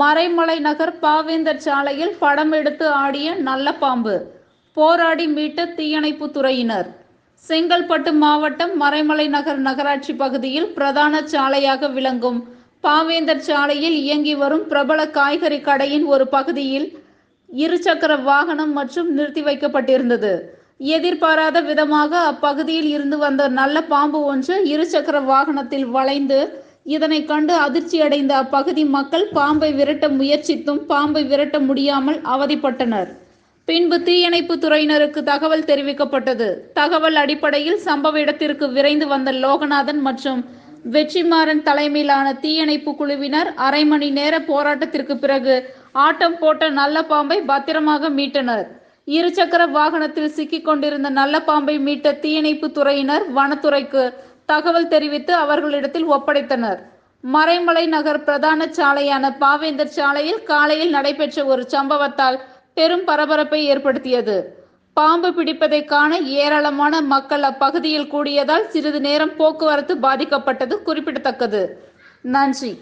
மறைமலை நகர் பாவேந்தர் சாலையில் படம் எடுத்து ஆடிய நல்ல பாம்பு. போராடி மீட்ட தீயணைப்பு துறையினர். செங்கல்பட்டு மாவட்டம் மறைமலை நகர் நகராட்சி பகுதியில் பிரதான சாலையாக விளங்கும். பாவேந்தர் சாலையில் இயங்கி வரும் பிரபல காய்கறி கடையின் ஒரு பகுதியில் இருசக்கர வாகனம் மற்றும் நிறுத்தி வைக்கப்பட்டிருந்தது. எதிர்பாராத விதமாக அப்பகுதியில் இருந்து வந்த நல்ல பாம்பு ஒன்று இருசக்கர வாகனத்தில் வளைந்து இதனை கண்டு அதிர்ச்சியடைந்த அப்பகுதி மக்கள் பாம்பை விரட்ட முயற்சித்தும் பாம்பை விரட்ட முடியாமல் அவதிப்பட்டனர். பின்பு தீயணைப்பு துறையினருக்கு தகவல் தெரிவிக்கப்பட்டது. தகவல் அடிப்படையில் சம்பவ இடத்திற்கு விரைந்து வந்த லோகநாதன் மற்றும் வெற்றிமாறன் தலைமையிலான தீயணைப்பு குழுவினர் அரை மணி நேர போராட்டத்திற்கு பிறகு ஆட்டம் போட்ட நல்ல பாம்பை பத்திரமாக மீட்டனர். இருசக்கர வாகனத்தில் சிக்கிக் கொண்டிருந்த நல்ல பாம்பை மீட்ட தீயணைப்பு துறையினர் வனத்துறைக்கு தகவல் தெரிவித்து அவர்களிடத்தில் ஒப்படைத்தனர். மறைமலை நகர் பிரதான சாலையான பாவேந்தர் சாலையில் காலையில் நடைபெற்ற ஒரு சம்பவத்தால் பெரும் பரபரப்பை ஏற்படுத்தியது. பாம்பு பிடிப்பதை காண ஏராளமான மக்கள் அப்பகுதியில் கூடியதால் சிறிது நேரம் போக்குவரத்து பாதிக்கப்பட்டது குறிப்பிடத்தக்கது. நன்றி.